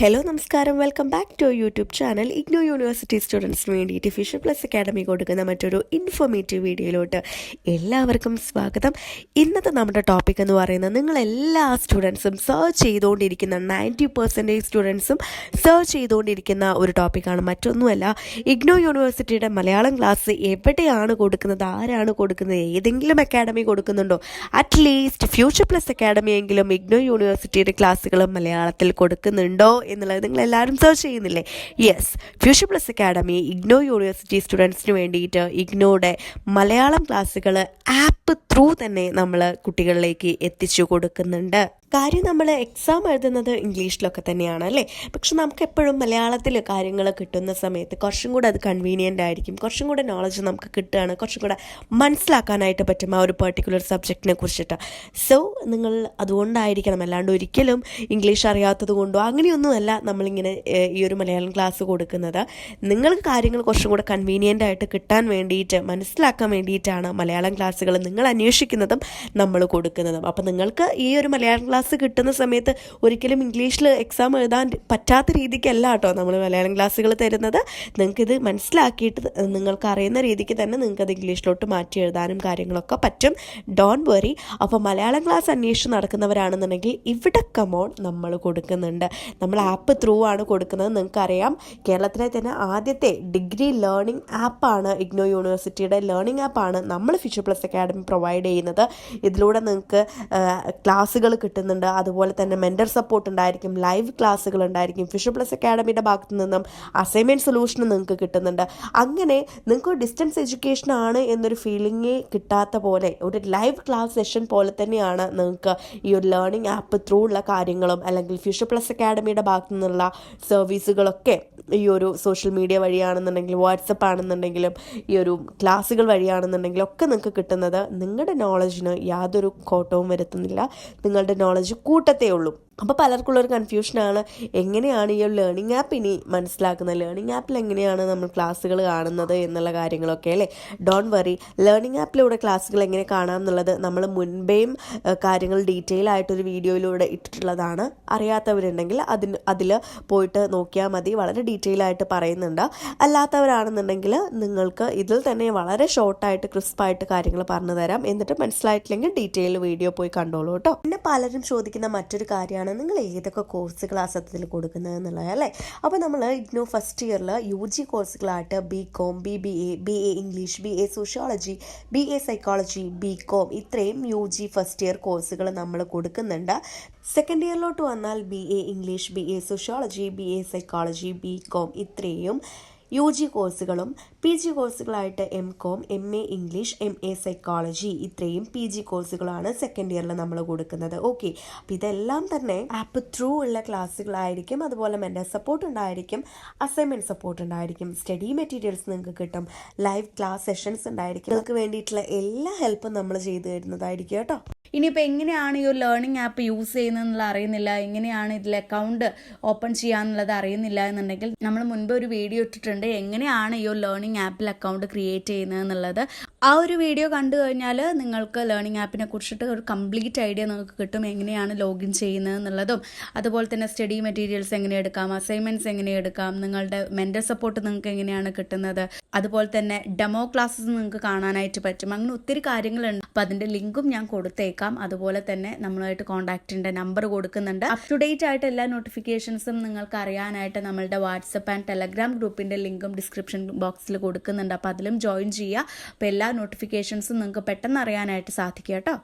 Hello നമസ്കാരം. Welcome back to YouTube channel IGNOU university സ്റ്റുഡൻസിന് വേണ്ടിയിട്ട് ഫിഷർ പ്ലസ് അക്കാഡമി കൊടുക്കുന്ന മറ്റൊരു ഇൻഫോർമേറ്റീവ് വീഡിയോയിലോട്ട് എല്ലാവർക്കും സ്വാഗതം. ഇന്നത്തെ നമ്മുടെ ടോപ്പിക് എന്ന് പറയുന്നത് നിങ്ങൾ എല്ലാ സ്റ്റുഡൻസും സെർച്ച് ചെയ്തുകൊണ്ടിരിക്കുന്ന നയന്റി പെർസെന്റേജ് സ്റ്റുഡൻസും സെർച്ച് ചെയ്തുകൊണ്ടിരിക്കുന്ന ഒരു ടോപ്പിക്കാണ് മറ്റൊന്നുമല്ല ഇഗ്നോ യൂണിവേഴ്സിറ്റിയുടെ മലയാളം ക്ലാസ് എവിടെയാണ് കൊടുക്കുന്നത്? ആരാണ് കൊടുക്കുന്നത്? ഏതെങ്കിലും അക്കാഡമി കൊടുക്കുന്നുണ്ടോ? അറ്റ്ലീസ്റ്റ് ഫ്യൂച്ചർ പ്ലസ് അക്കാഡമി എങ്കിലും ഇഗ്നോ യൂണിവേഴ്സിറ്റിയുടെ ക്ലാസ്സുകൾ മലയാളത്തിൽ കൊടുക്കുന്നുണ്ടോ എന്നുള്ളത് നിങ്ങൾ എല്ലാവരും സെർച്ച് ചെയ്യുന്നില്ലേ yes fusion plus academy IGNOU university സ്റ്റുഡൻസിന് വേണ്ടിയിട്ട് ഇഗ്നോയുടെ മലയാളം ക്ലാസ്സുകൾ ആപ്പ് ത്രൂ തന്നെ നമ്മൾ കുട്ടികളിലേക്ക് എത്തിച്ചു കൊടുക്കുന്നുണ്ട്. കാര്യം നമ്മൾ എക്സാം എഴുതുന്നത് ഇംഗ്ലീഷിലൊക്കെ തന്നെയാണ് അല്ലേ? പക്ഷെ നമുക്ക് എപ്പോഴും മലയാളത്തിൽ കാര്യങ്ങൾ കിട്ടുന്ന സമയത്ത് കുറച്ചും കൂടെ അത് കൺവീനിയന്റ് ആയിരിക്കും. കുറച്ചും കൂടെ നോളജ് നമുക്ക് കിട്ടുകയാണ്. കുറച്ചും കൂടെ മനസ്സിലാക്കാനായിട്ട് പറ്റും ആ ഒരു പെർട്ടിക്കുലർ സബ്ജക്റ്റിനെ കുറിച്ചിട്ട്. സോ നിങ്ങൾ അതുകൊണ്ടായിരിക്കണം. അല്ലാണ്ട് ഒരിക്കലും ഇംഗ്ലീഷ് അറിയാത്തത് കൊണ്ടോ അങ്ങനെയൊന്നുമല്ല നമ്മളിങ്ങനെ ഈ ഒരു മലയാളം ക്ലാസ് കൊടുക്കുന്നത്. നിങ്ങൾക്ക് കാര്യങ്ങൾ കുറച്ചും കൂടെ കൺവീനിയന്റ് ആയിട്ട് കിട്ടാൻ വേണ്ടിയിട്ട് മനസ്സിലാക്കാൻ വേണ്ടിയിട്ടാണ് മലയാളം ക്ലാസ്സുകൾ നിങ്ങൾ അന്വേഷിക്കുന്നതും നമ്മൾ കൊടുക്കുന്നതും. അപ്പോൾ നിങ്ങൾക്ക് ഈ ഒരു മലയാളം ക്ലാസ് കിട്ടുന്ന സമയത്ത് ഒരിക്കലും ഇംഗ്ലീഷിൽ എക്സാം എഴുതാൻ പറ്റാത്ത രീതിക്കല്ല കേട്ടോ നമ്മൾ മലയാളം ക്ലാസ്സുകൾ തരുന്നത്. നിങ്ങൾക്കിത് മനസ്സിലാക്കിയിട്ട് നിങ്ങൾക്ക് അറിയുന്ന രീതിക്ക് തന്നെ നിങ്ങൾക്കത് ഇംഗ്ലീഷിലോട്ട് മാറ്റി എഴുതാനും കാര്യങ്ങളൊക്കെ പറ്റും. ഡോൺ വറി അപ്പോൾ മലയാളം ക്ലാസ് അന്വേഷിച്ച് നടക്കുന്നവരാണെന്നുണ്ടെങ്കിൽ ഇവിടെ കമോൺ നമ്മൾ കൊടുക്കുന്നുണ്ട്. നമ്മൾ ആപ്പ് ത്രൂ ആണ് കൊടുക്കുന്നത്. നിങ്ങൾക്കറിയാം കേരളത്തിലെ തന്നെ ആദ്യത്തെ ഡിഗ്രി ലേണിംഗ് ആപ്പാണ് ഇഗ്നോ യൂണിവേഴ്സിറ്റിയുടെ ലേണിംഗ് ആപ്പാണ് നമ്മൾ ഫിഷർ പ്ലസ് അക്കാഡമി പ്രൊവൈഡ് ചെയ്യുന്നത്. ഇതിലൂടെ നിങ്ങൾക്ക് ക്ലാസ്സുകൾ കിട്ടുന്നുണ്ട്. അതുപോലെ തന്നെ മെന്റർ സപ്പോർട്ട് ഉണ്ടായിരിക്കും ലൈവ് ക്ലാസ്സുകൾ ഉണ്ടായിരിക്കും. ഫിഷർ പ്ലസ് അക്കാഡമിയുടെ ഭാഗത്തു നിന്നും അസൈൻമെന്റ് സൊല്യൂഷനും നിങ്ങൾക്ക് കിട്ടുന്നുണ്ട്. അങ്ങനെ നിങ്ങൾക്ക് ഡിസ്റ്റൻസ് എഡ്യൂക്കേഷൻ ആണ് എന്നൊരു ഫീലിംഗേ കിട്ടാത്ത പോലെ ഒരു ലൈവ് ക്ലാസ് സെഷൻ പോലെ തന്നെയാണ് നിങ്ങൾക്ക് ഈ ഒരു ലേണിംഗ് ആപ്പ് ത്രൂ ഉള്ള കാര്യങ്ങളും അല്ലെങ്കിൽ ഫ്യൂച്ചർ പ്ലസ് അക്കാഡമിയുടെ ഭാഗത്തു നിന്നുള്ള സർവീസുകളൊക്കെ ഈ ഒരു സോഷ്യൽ മീഡിയ വഴിയാണെന്നുണ്ടെങ്കിലും വാട്സപ്പ് ആണെന്നുണ്ടെങ്കിലും ഈ ഒരു ക്ലാസ്സുകൾ വഴിയാണെന്നുണ്ടെങ്കിലും ഒക്കെ നിങ്ങൾക്ക് കിട്ടുന്നത് നിങ്ങളുടെ നോളജിന് യാതൊരു കോട്ടവും വരുത്തുന്നില്ല. നിങ്ങളുടെ നോളജ് കൂട്ടത്തേ ഉള്ളൂ. അപ്പോൾ പലർക്കുള്ള ഒരു കൺഫ്യൂഷനാണ് എങ്ങനെയാണ് ഈ ഒരു ലേണിംഗ് ആപ്പ് ഇനി മനസ്സിലാക്കുന്നത്? ലേണിംഗ് ആപ്പിൽ എങ്ങനെയാണ് നമ്മൾ ക്ലാസ്സുകൾ കാണുന്നത് എന്നുള്ള കാര്യങ്ങളൊക്കെ അല്ലേ? ഡോണ്ട് വറി ലേണിംഗ് ആപ്പിലൂടെ ക്ലാസ്സുകൾ എങ്ങനെ കാണാം എന്നുള്ളത് നമ്മൾ മുൻപേയും കാര്യങ്ങൾ ഡീറ്റെയിൽ ആയിട്ടൊരു വീഡിയോയിലൂടെ ഇട്ടിട്ടുള്ളതാണ്. അറിയാത്തവരുണ്ടെങ്കിൽ അതിന് അതിൽ പോയിട്ട് നോക്കിയാൽ മതി. വളരെ ഡീറ്റെയിൽ ആയിട്ട് പറയുന്നുണ്ട്. അല്ലാത്തവരാണെന്നുണ്ടെങ്കിൽ നിങ്ങൾക്ക് ഇതിൽ തന്നെ വളരെ ഷോർട്ടായിട്ട് ക്രിസ്പായിട്ട് കാര്യങ്ങൾ പറഞ്ഞു തരാം. എന്നിട്ട് മനസ്സിലായിട്ടില്ലെങ്കിൽ ഡീറ്റെയിൽ വീഡിയോ പോയി കണ്ടോളൂ കേട്ടോ. പിന്നെ പലരും ചോദിക്കുന്ന മറ്റൊരു കാര്യമാണ് നിങ്ങൾ ഏതൊക്കെ കോഴ്സുകളാണ് സത്യത്തിൽ കൊടുക്കുന്നത് എന്നുള്ളത് അല്ലേ? അപ്പോൾ നമ്മൾ ഇഗ്നോ ഫസ്റ്റ് ഇയറിൽ U G കോഴ്സുകളായിട്ട് B com B B A B A English B A sociology B A psychology B com ഇത്രയും യു ജി ഫസ്റ്റ് ഇയർ കോഴ്സുകൾ നമ്മൾ കൊടുക്കുന്നുണ്ട്. സെക്കൻഡ് ഇയറിലോട്ട് വന്നാൽ B A English B A sociology B A psychology B com ഇത്രയും U G കോഴ്സുകളും P G കോഴ്സുകളായിട്ട് M com M A English M A psychology ഇത്രയും P G കോഴ്സുകളാണ് സെക്കൻഡ് ഇയറിൽ നമ്മൾ കൊടുക്കുന്നത്. ഓക്കെ അപ്പം ഇതെല്ലാം തന്നെ ആപ്പ് ത്രൂ ഉള്ള ക്ലാസ്സുകളായിരിക്കും. അതുപോലെ മെന്റൽ സപ്പോർട്ട് ഉണ്ടായിരിക്കും. അസൈൻമെന്റ് സപ്പോർട്ട് ഉണ്ടായിരിക്കും. സ്റ്റഡി മെറ്റീരിയൽസ് നിങ്ങൾക്ക് കിട്ടും. ലൈവ് ക്ലാസ് സെഷൻസ് ഉണ്ടായിരിക്കും. നിങ്ങൾക്ക് വേണ്ടിയിട്ടുള്ള എല്ലാ ഹെൽപ്പും നമ്മൾ ചെയ്തു തരുന്നതായിരിക്കും കേട്ടോ. ഇനിയിപ്പോൾ എങ്ങനെയാണ് ഈ ഒരു ലേണിംഗ് ആപ്പ് യൂസ് ചെയ്യുന്നതെന്നുള്ള അറിയുന്നില്ല. എങ്ങനെയാണ് ഇതിൽ അക്കൗണ്ട് ഓപ്പൺ ചെയ്യാന്നുള്ളത് അറിയുന്നില്ല എന്നുണ്ടെങ്കിൽ നമ്മൾ മുൻപ് ഒരു വീഡിയോ ഇട്ടിട്ടുണ്ട്. എങ്ങനെയാണ് ഈ ഒരു ലേണിംഗ് ആപ്പിൽ അക്കൗണ്ട് ക്രിയേറ്റ് ചെയ്യുന്നത് എന്നുള്ളത് ആ ഒരു വീഡിയോ കണ്ടു കഴിഞ്ഞാൽ നിങ്ങൾക്ക് ലേണിംഗ് ആപ്പിനെ കുറിച്ചിട്ട് ഒരു കംപ്ലീറ്റ് ഐഡിയ നിങ്ങൾക്ക് കിട്ടും. എങ്ങനെയാണ് ലോഗിൻ ചെയ്യുന്നത് എന്നുള്ളതും അതുപോലെ തന്നെ സ്റ്റഡി മെറ്റീരിയൽസ് എങ്ങനെ എടുക്കാം അസൈൻമെന്റ്സ് എങ്ങനെ എടുക്കാം നിങ്ങളുടെ മെന്റൽ സപ്പോർട്ട് നിങ്ങൾക്ക് എങ്ങനെയാണ് കിട്ടുന്നത് അതുപോലെ തന്നെ ഡെമോ ക്ലാസ്സസ് നിങ്ങൾക്ക് കാണാനായിട്ട് പറ്റും. അങ്ങനെ ഒത്തിരി കാര്യങ്ങളുണ്ട്. അപ്പോൾ അതിന്റെ ലിങ്കും ഞാൻ കൊടുത്തേക്കാം അതുപോലെ തന്നെ നമ്മളുമായിട്ട് കോൺടാക്റ്റിന്റെ നമ്പർ കൊടുക്കുന്നുണ്ട്. അപ് ടു ഡേറ്റ് ആയിട്ട് എല്ലാ നോട്ടിഫിക്കേഷൻസും നിങ്ങൾക്ക് അറിയാനായിട്ട് നമ്മളുടെ വാട്സപ്പ് ആൻഡ് ടെലഗ്രാം ഗ്രൂപ്പിന്റെ ലിങ്കും ഡിസ്ക്രിപ്ഷൻ ബോക്സിൽ കൊടുക്കുന്നുണ്ട്. അപ്പോൾ അതിലും ജോയിൻ ചെയ്യുക. അപ്പോൾ എല്ലാ നോട്ടിഫിക്കേഷൻസും നിങ്ങൾക്ക് പെട്ടെന്ന് അറിയാനായിട്ട് സാധിക്കും കേട്ടോ.